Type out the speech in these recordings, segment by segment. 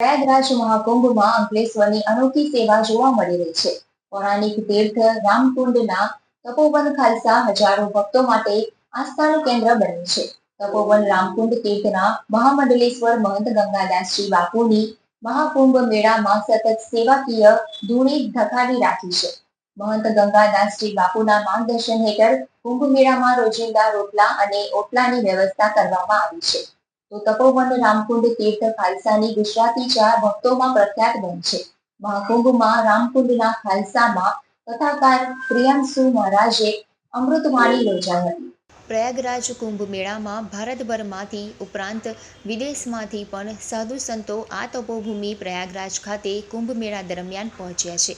પ્રયાગરાજ મહાકુંભમાં અંકલેશ્વરની અનોખી સેવા જોવા મળી રહી છે. પૌરાણિક તીર્થ રામકુંડના તપોવન ખાલસા હજારો ભક્તો માટે આસ્થાનું કેન્દ્ર બન્યું છે. તપોવન રામકુંડ તીર્થના મહામંડલેશ્વર મહંત ગંગાદાસજી બાપુની મહાકુંભ મેળામાં સતત સેવાકીય ધૂણી ધકાવી રાખી છે. મહંત ગંગાદાસજી બાપુના માર્ગદર્શન હેઠળ કુંભ મેળામાં રોજિંદા રોટલા અને ઓટલાની વ્યવસ્થા કરવામાં આવી છે. તો તપોવન રામકુંડ તીર્થ ખાલસાની ગુજરાતી ચા ભક્તોમાં પ્રખ્યાત બનશે મહાકુંભમાં રામકુંડના ખાલસામાં કથાકાર પ્રિયાંશુ મહારાજે અમૃતવાણી યોજાઈ હતી. પ્રયાગરાજ કુંભ મેળામાં ભારતભરમાંથી ઉપરાંત વિદેશમાંથી પણ સાધુ સંતો આ તપોભૂમિ પ્રયાગરાજ ખાતે કુંભ મેળા દરમિયાન પહોંચ્યા છે.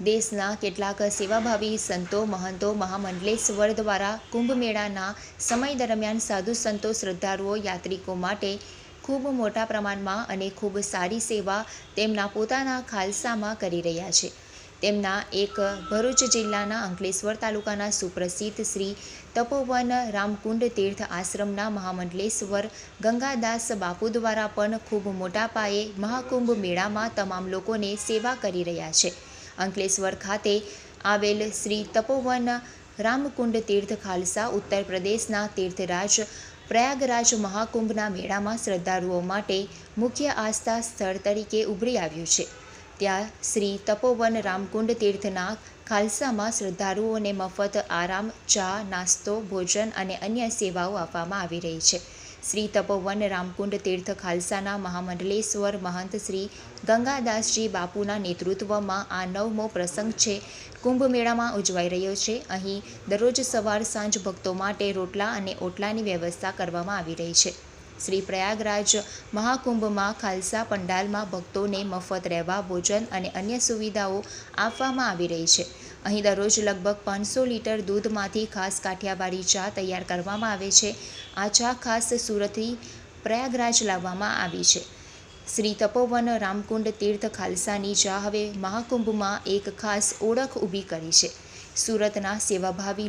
દેશના કેટલાક સેવાભાવી સંતો, મહંતો, મહામંડલેશ્વર દ્વારા કુંભ મેળાના સમય દરમિયાન સાધુ સંતો, શ્રદ્ધાળુઓ, યાત્રિકો માટે ખૂબ મોટા પ્રમાણમાં અને ખૂબ સારી સેવા તેમના પોતાના ખાલસામાં કરી રહ્યા છે. તેમના એક ભરૂચ જિલ્લાના અંકલેશ્વર તાલુકાના સુપ્રસિદ્ધ શ્રી તપોવન રામકુંડ તીર્થ આશ્રમના મહામંડલેશ્વર ગંગાદાસ બાપુ દ્વારા પણ ખૂબ મોટા પાયે મહાકુંભ મેળામાં તમામ લોકોને સેવા કરી રહ્યા છે. અંકલેશ્વર ખાતે આવેલ શ્રી તપોવન રામકુંડ તીર્થ ખાલસા ઉત્તર પ્રદેશના તીર્થરાજ પ્રયાગરાજ મહાકુંભના મેળામાં શ્રદ્ધાળુઓ માટે મુખ્ય આસ્થા સ્થળ તરીકે ઉભરી આવ્યું છે. ત્યાં શ્રી તપોવન રામકુંડ તીર્થના ખાલસામાં શ્રદ્ધાળુઓને મફત આરામ, ચા, નાસ્તો, ભોજન અને અન્ય સેવાઓ આપવામાં આવી રહી છે. શ્રી તપોવન રામકુંડ તીર્થ ખાલસાના મહામંડલેશ્વર મહંત શ્રી ગંગાદાસજી બાપુના નેતૃત્વમાં આ નવમો પ્રસંગ છે. કુંભ મેળામાં ઉજવાઈ રહ્યો છે. અહીં દરરોજ સવાર સાંજ ભક્તો માટે રોટલા અને ઓટલાની વ્યવસ્થા કરવામાં આવી રહી છે. શ્રી પ્રયાગરાજ મહાકુંભમાં ખાલસા પંડાલમાં ભક્તોને મફત રહેવા, ભોજન અને અન્ય સુવિધાઓ આપવામાં આવી રહી છે. અહીં દરરોજ લગભગ પાંચસો લીટર દૂધમાંથી ખાસ કાઠિયાવાડી ચા તૈયાર કરવામાં આવે છે. આ ચા ખાસ સુરતથી પ્રયાગરાજ લાવવામાં આવી છે. શ્રી તપોવન રામકુંડ તીર્થ ખાલસાની ચા હવે મહાકુંભમાં એક ખાસ ઓળખ ઊભી કરી છે. સુરતના સેવાભાવી